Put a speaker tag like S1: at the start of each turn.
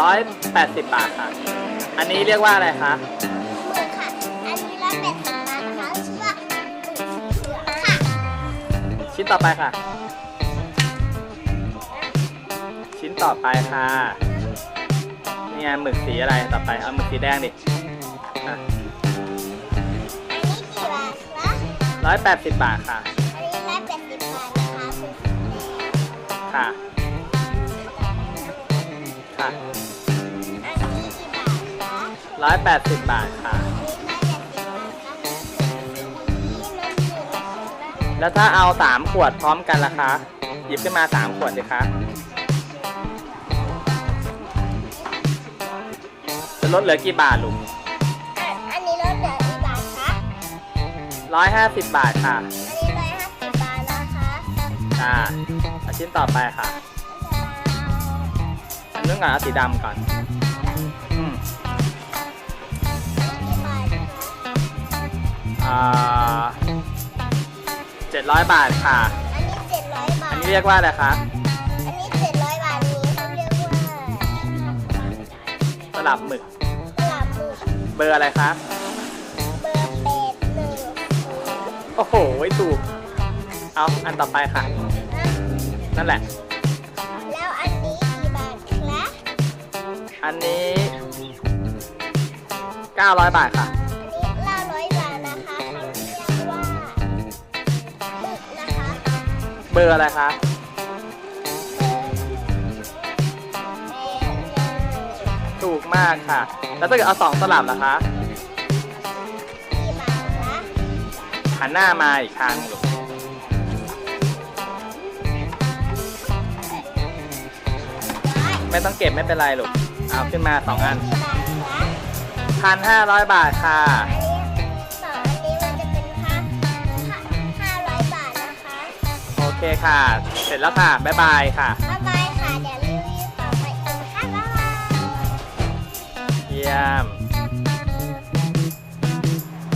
S1: ร้อยแปดสิบบาทค่ะ อันนี้เรียกว่าอะไรคะ
S2: หมึกค่ะ อันนี้ร้อยแปดสิบบาทนะคะชื่อว่าเผือกค่ะ
S1: ชิ้นต่อไปค่ะ ชิ้นต่อไปค่ะนี่ไงหมึกสีอะไรต่อไปเอาหมึกสีแดงดิอะ
S2: อันนี้กี่บาทคะ
S1: ร้อยแปดสิบบาทค่ะ
S2: อันนี้ร้อยแปดสิบบาทนะคะเป็นสีแดง
S1: ค่ะ ค่ะ ร้อยแปดสิบบาทค่ะ
S2: อันนี้ร้อยแปดสิบบาทค่ะนี่รถหนึ่งนะคะ
S1: แล้วถ้าเอาสามขวดพร้อมกันล่ะคะ หยิบขึ้นมาสามขวดสิคะจะลดเหลือกี่บาทลุง
S2: อะอันนี้รถเหลือกี่บาทคะ
S1: ร้อยห้าสิบบาทค่ะ
S2: อันนี้ร้อยห้าสิบบาทนะคะ
S1: อ่าเอาชิ้นต่อไปค่ะอันนึงก่อนเอาสีดำก่อน เจ็ดร้อยบาทค่ะ
S2: อันนี้เจ็ดร้อยบา
S1: อัน
S2: ท
S1: นี้เรียกว่าอะไรคะ
S2: อันนี้เจ็ดร้อยบาทนี้เขาเรียกว่า
S1: สลับหมึก
S2: ตลาดหมึก
S1: เบอร์อะไรคะ
S2: เบอร์แปดหนึ่งศูนย์
S1: โอ้โหถูก เอาอันต่อไปค่ะนั่นแหละ
S2: แล้วอันนี้กี่บาทคะ
S1: อันนี้เก้าร้อยบาทค่ะ
S2: เบ
S1: อร์อะไรคะถูกมากค่ะ แล้วถ้าเกิดเอาสองสลับล่ะคะหันหน้ามาอีกครั้งไม่ต้องเก็บไม่เป็นไรลูกเอาขึ้นมาสองอันพันห้าร้อยบาทค่ะ
S2: เคค่ะ เสร็จแล้วค่ะ บ๊ายบายค่ะ บ๊ายบายค่ะ
S1: เดี๋ยวรีวิวต่อไปเองค่ะบ๊ายบาย
S2: เยี่ยม